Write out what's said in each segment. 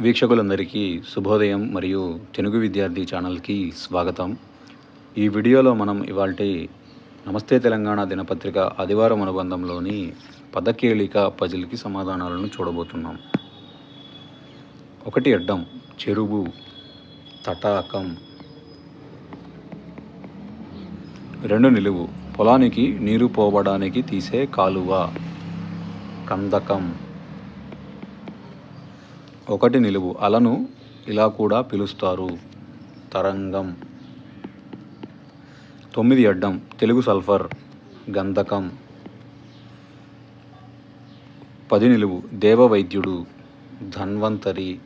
వీక్షకులందరికీ శుభోదయం మరియు తెలుగు విద్యార్థి ఛానల్కి స్వాగతం. ఈ వీడియోలో మనం ఇవాల్టి నమస్తే తెలంగాణ దినపత్రిక ఆదివారం అనుబంధంలోని పదకేళిక పజిల్కి సమాధానాలను చూడబోతున్నాం. ఒకటి అడ్డం చెరువు తటాకం. రెండు నిలువు పొలానికి నీరు పోవడానికి తీసే కాలువ. కందకం. ఒకటి నిలువు. అలను ఇలా కూడా పిలుస్తారు. తరంగం. తొమ్మిది అడ్డం. తెలుగు సల్ఫర్. గంధకం. పది నిలువు. దేవవైద్యుడు. ధన్వంతరి.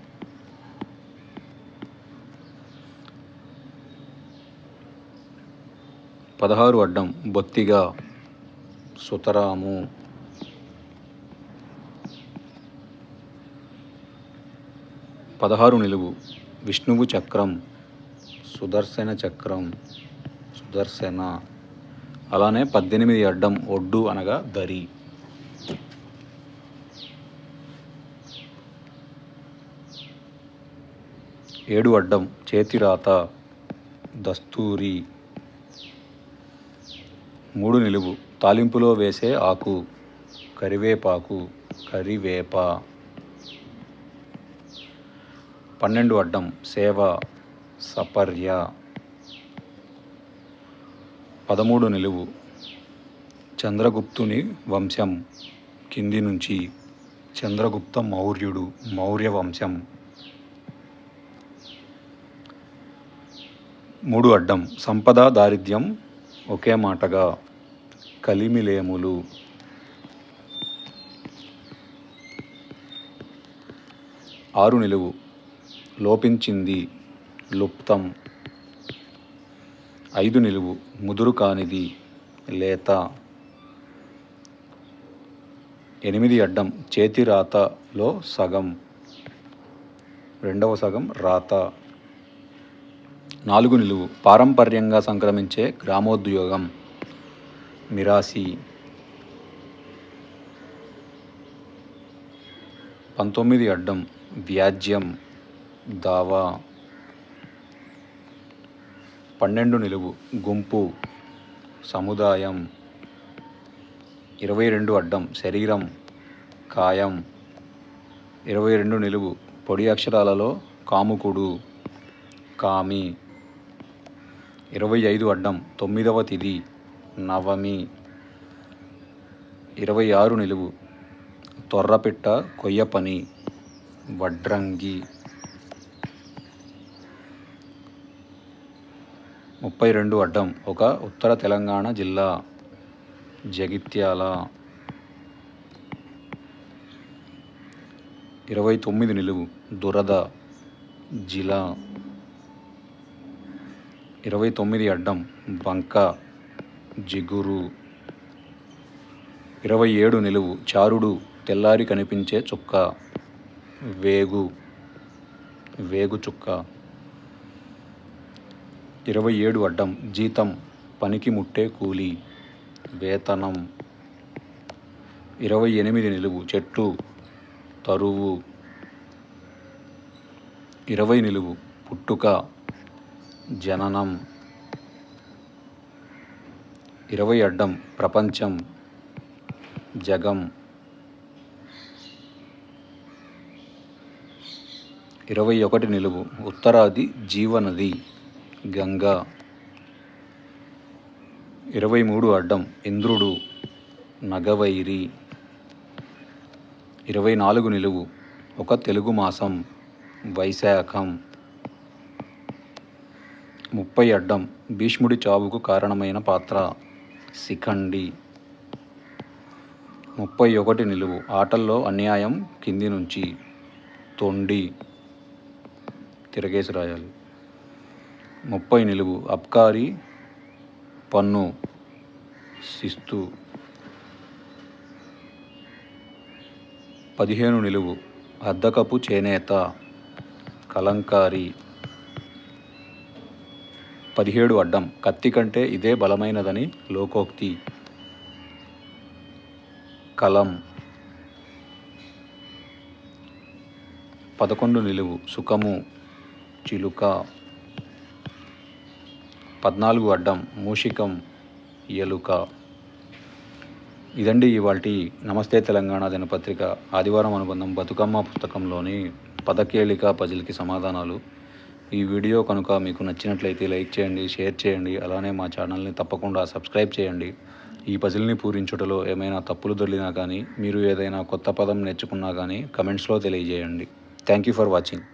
పదహారు అడ్డం. బొత్తిగా. సుతరాము. పదహారు నిలువు. విష్ణువు చక్రం సుదర్శన చక్రం సుదర్శన. అలానే పద్దెనిమిది అడ్డం ఒడ్డు అనగా దరి. ఏడు అడ్డం చేతిరాత దస్తూరి. మూడు నిలువు. తాలింపులో వేసే ఆకు కరివేపాకు కరివేప. పన్నెండు అడ్డం. సేవ సపర్య. పదమూడు నిలువు. చంద్రగుప్తుని వంశం. కింది నుంచి చంద్రగుప్త మౌర్యుడు మౌర్య వంశం. మూడు అడ్డం. సంపద దారిద్ర్యం ఒకే మాటగా. కలిమిలేములు. ఆరు నిలువు. లోపించింది లుప్తం. ఐదు నిలువు ముదురు కానిది లేత. ఎనిమిది అడ్డం చేతి రాతలో సగం. రెండవ సగం రాత. నాలుగు నిలువు పారంపర్యంగా సంక్రమించే గ్రామోద్యోగం. మిరాసి పంతొమ్మిది అడ్డం వ్యాజ్యం. దావా. పన్నెండు నిలువు. గుంపు. సముదాయం. ఇరవై రెండు అడ్డం. శరీరం. కాయం. ఇరవై రెండు నిలువు. పొడి అక్షరాలలో కాముకుడు. కామి. ఇరవై ఐదు అడ్డం. తొమ్మిదవ తిది. నవమి. ఇరవై ఆరు నిలువు. తొర్రపిట్ట కొయ్య పని వడ్రంగి. ముప్పై రెండు అడ్డం ఒక ఉత్తర తెలంగాణ జిల్లా జగిత్యాల. ఇరవై తొమ్మిది నిలువు దురద జిలా ఇరవై తొమ్మిది అడ్డం బంక జిగురు. ఇరవై ఏడు నిలువు చారుడు తెల్లారి కనిపించే చుక్క వేగు వేగు చుక్క. ఇరవై ఏడు అడ్డం జీతం పనికి ముట్టే కూలి. వేతనం ఇరవై ఎనిమిది నిలువు చెట్టు తరువు. ఇరవై నిలువు పుట్టుక జననం. ఇరవై అడ్డం ప్రపంచం జగం. ఇరవై ఒకటి నిలువు ఉత్తరాది జీవనది. గంగా. ఇరవై మూడు అడ్డం ఇంద్రుడు నగవైరి. ఇరవై నాలుగు నిలువు ఒక తెలుగు మాసం వైశాఖం. ముప్పై అడ్డం భీష్ముడి చావుకు కారణమైన పాత్ర శిఖండి. ముప్పై ఒకటి నిలువు ఆటల్లో అన్యాయం కింది నుంచి తొండి. తిరగేసి రాయాలి. ముప్పై నిలువు. అబ్కారీ పన్ను శిస్తు. పదిహేను నిలువు. అద్దకపు చేనేత కలంకారి. పదిహేడు అడ్డం. కత్తి కంటే ఇదే బలమైనదని లోకోక్తి. కలం. పదకొండు నిలువు. సుఖము చిలుక. పద్నాలుగు అడ్డం మూషికం ఎలుక. ఇదండి ఇవాల్టి నమస్తే తెలంగాణ దినపత్రిక. ఆదివారం అనుబంధం బతుకమ్మ పుస్తకంలోని పదకేళిక పజిల్కి సమాధానాలు. ఈ వీడియో కనుక మీకు నచ్చినట్లయితే లైక్ చేయండి షేర్ చేయండి అలానే మా ఛానల్ని తప్పకుండా సబ్స్క్రైబ్ చేయండి. ఈ పజిల్ని పూరించుటలో ఏమైనా తప్పులు దొర్లినా కానీ మీరు ఏదైనా కొత్త పదం నేర్చుకున్నా కానీ కమెంట్స్లో తెలియజేయండి. Thank you for watching.